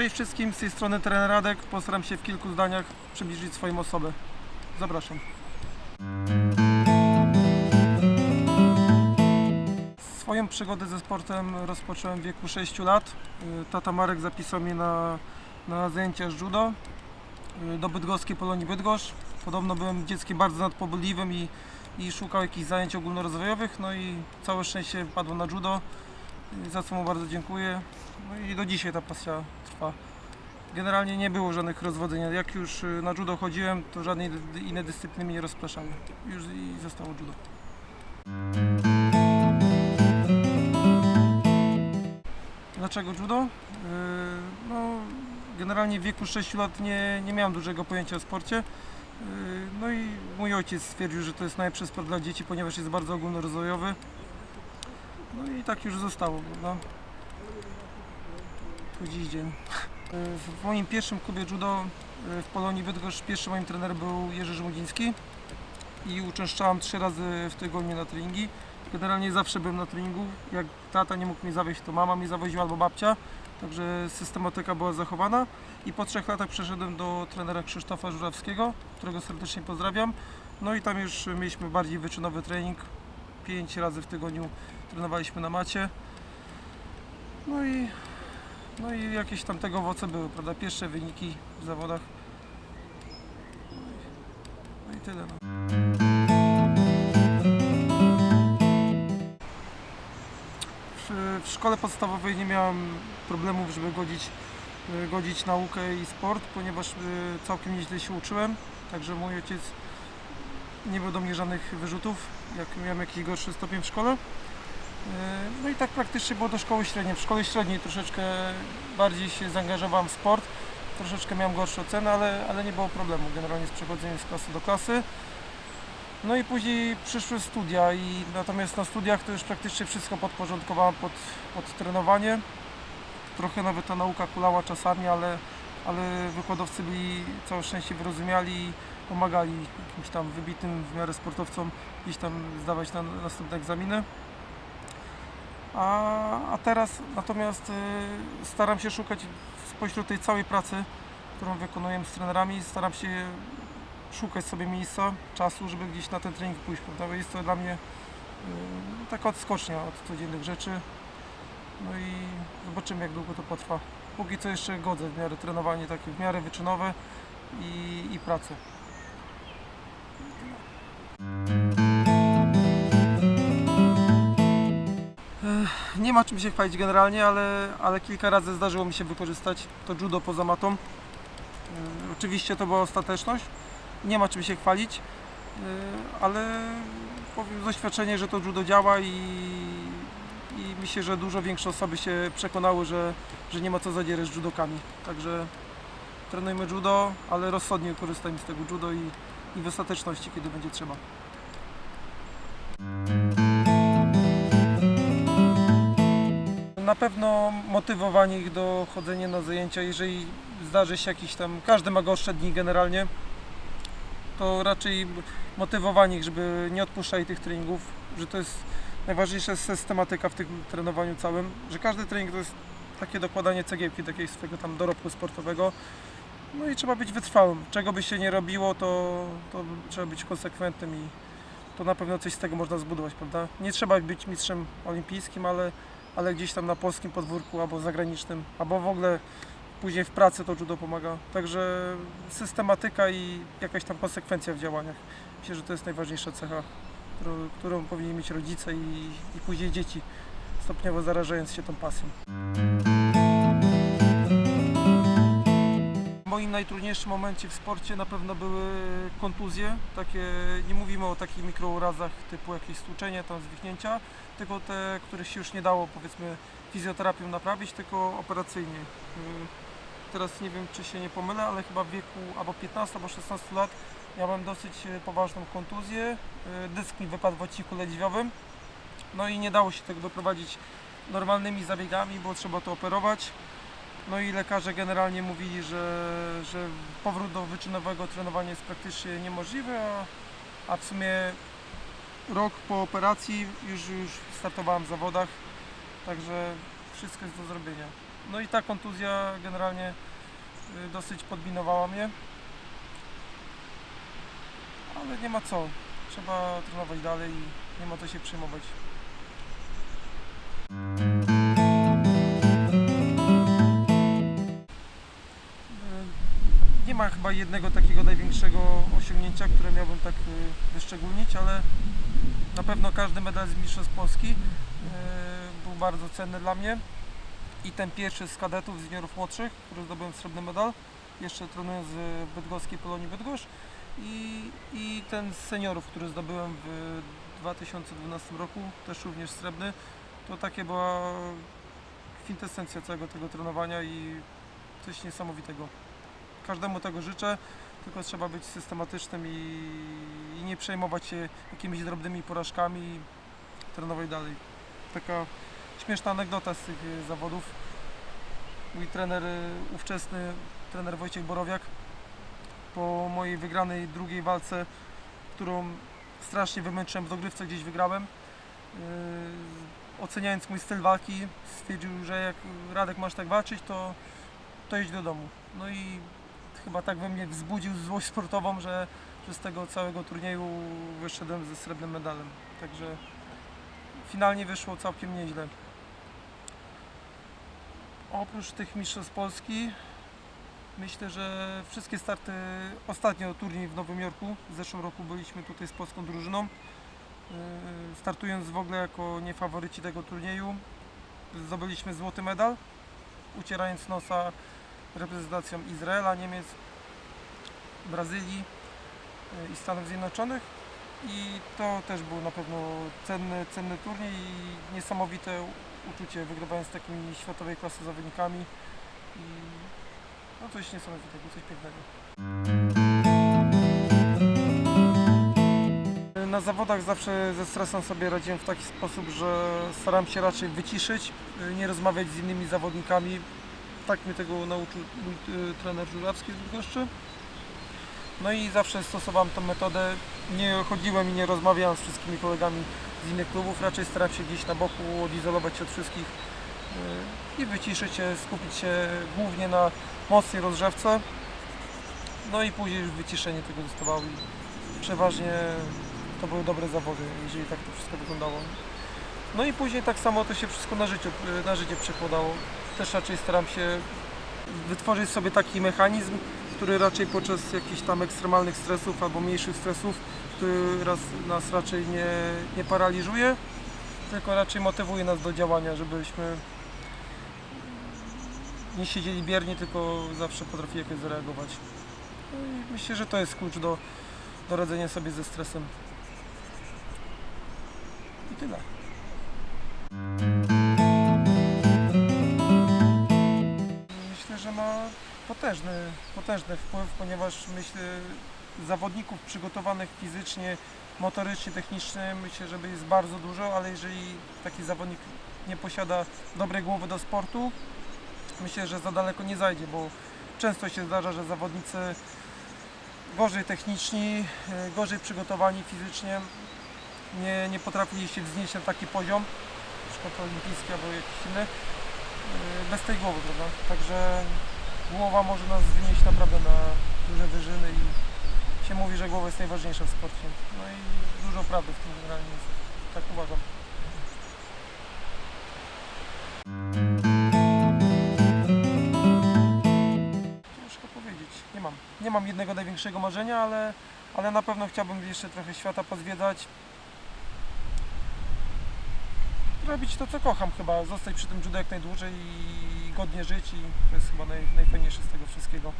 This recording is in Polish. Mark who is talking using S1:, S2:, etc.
S1: Cześć wszystkim, z tej strony trener Radek. Postaram się w kilku zdaniach przybliżyć swoją osobę. Zapraszam. Swoją przygodę ze sportem rozpocząłem w wieku 6 lat. Y, Tata Marek zapisał mnie na, na zajęcia z judo y, do bydgoskiej Polonii Bydgoszcz. Podobno byłem dzieckiem bardzo nadpobudliwym i, i szukał jakichś zajęć ogólnorozwojowych, no i całe szczęście padło na judo, y, za co mu bardzo dziękuję. No i do dzisiaj ta pasja Generalnie nie było żadnych rozwodzeń. Jak już y, na judo chodziłem, to żadne inne dyscypliny mnie nie rozpraszały. Już i zostało judo. Dlaczego judo? Yy, No, generalnie w wieku 6 lat nie, nie miałem dużego pojęcia o sporcie. Yy, No i mój ojciec stwierdził, że to jest najlepszy sport dla dzieci, ponieważ jest bardzo ogólnorozwojowy. No i tak już zostało, prawda? Po dziś dzień. W moim pierwszym klubie judo yy, w Polonii Bydgoszcz pierwszym moim trenerem był Jerzy Żmudziński i uczęszczałem trzy razy w tygodniu na treningi. Generalnie zawsze byłem na treningu. Jak tata nie mógł mnie zawieźć, to mama mnie zawoziła albo babcia. Także systematyka była zachowana. I po trzech latach przeszedłem do trenera Krzysztofa Żurawskiego, którego serdecznie pozdrawiam. No i tam już mieliśmy bardziej wyczynowy trening. Pięć razy w tygodniu trenowaliśmy na macie. No i, no i jakieś tam tego owoce były, prawda? Pierwsze wyniki w zawodach. No i tyle. No. W, w szkole podstawowej nie miałem problemów, żeby godzić, y, godzić naukę i sport, ponieważ y, całkiem nieźle się uczyłem. Także mój ojciec nie było do mnie żadnych wyrzutów, jak miałem jakiś gorszy stopień w szkole. Y, No i tak praktycznie było do szkoły średniej. W szkole średniej troszeczkę bardziej się zaangażowałem w sport, troszeczkę miałem gorsze oceny, ale, ale nie było problemu generalnie z przechodzeniem z klasy do klasy. No i później przyszły studia i natomiast na studiach to już praktycznie wszystko podporządkowałem pod, pod trenowanie. Trochę nawet ta nauka kulała czasami, ale, ale wykładowcy byli całe szczęście wyrozumiali i pomagali jakimś tam wybitnym w miarę sportowcom gdzieś tam zdawać na następne egzaminy. A, a teraz natomiast y, staram się szukać spośród tej całej pracy, którą wykonuję z trenerami, staram się szukać sobie miejsca, czasu, żeby gdzieś na ten trening pójść, prawda? Bo jest to dla mnie y, taka odskocznia od codziennych rzeczy. No i zobaczymy jak długo to potrwa. Póki co jeszcze godzę w miarę trenowanie takie w miarę wyczynowe i, i pracę. Nie ma czym się chwalić generalnie, ale, ale kilka razy zdarzyło mi się wykorzystać to judo poza matą. Y, Oczywiście to była ostateczność, nie ma czym się chwalić, y, ale powiem z doświadczenia, że to judo działa i, i myślę, że dużo większe osoby się przekonały, że, że nie ma co zadzierać z judokami. Także trenujmy judo, ale rozsądnie korzystajmy z tego judo i, i w ostateczności, kiedy będzie trzeba. Na pewno motywowanie ich do chodzenia na zajęcia, jeżeli zdarzy się jakiś tam, każdy ma gorsze dni generalnie, to raczej motywowanie ich, żeby nie odpuszczali tych treningów, że to jest najważniejsza systematyka w tym trenowaniu całym, że każdy trening to jest takie dokładanie cegiełki, takiego swojego tam dorobku sportowego. No i trzeba być wytrwałym. Czego by się nie robiło, to, to trzeba być konsekwentnym i to na pewno coś z tego można zbudować, prawda? Nie trzeba być mistrzem olimpijskim, ale, ale gdzieś tam na polskim podwórku albo zagranicznym, albo w ogóle później w pracy to judo pomaga. Także systematyka i jakaś tam konsekwencja w działaniach. Myślę, że to jest najważniejsza cecha, którą, którą powinni mieć rodzice i, i później dzieci, stopniowo zarażając się tą pasją. Moim najtrudniejszym momencie w sporcie na pewno były kontuzje. Takie, nie mówimy o takich mikrourazach typu jakieś stłuczenie, tam zwichnięcia, tylko te, których się już nie dało powiedzmy fizjoterapią naprawić, tylko operacyjnie. Y, Teraz nie wiem czy się nie pomylę, ale chyba w wieku albo 15 albo 16 lat miałem dosyć e, poważną kontuzję. Y, Dysk mi wypadł w odcinku lędźwiowym. No i nie dało się tego doprowadzić normalnymi zabiegami, było trzeba to operować. No i lekarze generalnie mówili, że, że powrót do wyczynowego trenowania jest praktycznie niemożliwy, a, a w sumie rok po operacji już, już startowałem w zawodach, także wszystko jest do zrobienia. No i ta kontuzja generalnie y, dosyć podminowała mnie. Ale nie ma co. Trzeba trenować dalej i nie ma co się przejmować. Ma chyba jednego takiego największego osiągnięcia, które miałbym tak y, wyszczególnić, ale na pewno każdy medal z Mistrzostw Polski y, był bardzo cenny dla mnie. I ten pierwszy z kadetów, z juniorów młodszych, który zdobyłem srebrny medal, jeszcze trenując w bydgoskiej Polonii Bydgoszcz. I, I ten z seniorów, który zdobyłem w 2012 roku, też również srebrny, to takie była kwintesencja całego tego trenowania i coś niesamowitego. Każdemu tego życzę, tylko trzeba być systematycznym i, i nie przejmować się jakimiś drobnymi porażkami i trenować dalej. Taka śmieszna anegdota z tych y, zawodów. Mój trener y, ówczesny, trener Wojciech Borowiak, po mojej wygranej drugiej walce, którą strasznie wymęczyłem w dogrywce, gdzieś wygrałem, yy, oceniając mój styl walki, stwierdził, że jak Radek masz tak walczyć, to, to idź do domu. No i chyba tak we mnie wzbudził złość sportową, że, że z tego całego turnieju wyszedłem ze srebrnym medalem. Także finalnie wyszło całkiem nieźle. Oprócz tych mistrzostw Polski myślę, że wszystkie starty, ostatnio turniej w Nowym Jorku, w zeszłym roku byliśmy tutaj z polską drużyną, Yy, startując w ogóle jako niefaworyci tego turnieju, zdobyliśmy złoty medal, ucierając nosa reprezentacją Izraela, Niemiec, Brazylii yy, i Stanów Zjednoczonych i to też był na pewno cenny, cenny turniej i niesamowite uczucie wygrywając z takimi światowej klasy zawodnikami i no coś niesamowitego, coś pięknego. Na zawodach zawsze ze stresem sobie radziłem w taki sposób, że staram się raczej wyciszyć, y, nie rozmawiać z innymi zawodnikami. Tak mnie tego nauczył mój y, trener Żurawski z Bydgoszczy. No i zawsze stosowałem tą metodę. Nie chodziłem i nie rozmawiałem z wszystkimi kolegami z innych klubów. Raczej starałem się gdzieś na boku odizolować się od wszystkich y, i wyciszyć się, skupić się głównie na mocnej rozgrzewce. No i później już wyciszenie tego zostawało i przeważnie to były dobre zawody, jeżeli tak to wszystko wyglądało. No i później tak samo to się wszystko na, życiu, na życie przekładało. Też raczej staram się wytworzyć sobie taki mechanizm, który raczej podczas jakichś tam ekstremalnych stresów albo mniejszych stresów, który raz, nas raczej nie, nie paraliżuje, tylko raczej motywuje nas do działania, żebyśmy nie siedzieli biernie, tylko zawsze potrafili jakoś zareagować. No i myślę, że to jest klucz do, do radzenia sobie ze stresem. I tyle. Potężny, potężny wpływ, ponieważ myślę, zawodników przygotowanych fizycznie, motorycznie, technicznie, myślę, że jest bardzo dużo, ale jeżeli taki zawodnik nie posiada dobrej głowy do sportu, myślę, że za daleko nie zajdzie, bo często się zdarza, że zawodnicy gorzej techniczni, e, gorzej przygotowani fizycznie nie, nie potrafili się wznieść na taki poziom, na przykład olimpijski albo jakiś inny, e, bez tej głowy, prawda? Także głowa może nas wynieść naprawdę na duże wyżyny i się mówi, że głowa jest najważniejsza w sporcie. No i dużo prawdy w tym generalnie jest. Tak uważam. Ciężko powiedzieć. Nie mam. Nie mam jednego największego marzenia, ale, ale na pewno chciałbym jeszcze trochę świata pozwiedzać. Robić to, co kocham chyba. Zostać przy tym judo jak najdłużej i godnie żyć i to jest chyba naj, najfajniejsze z tego wszystkiego.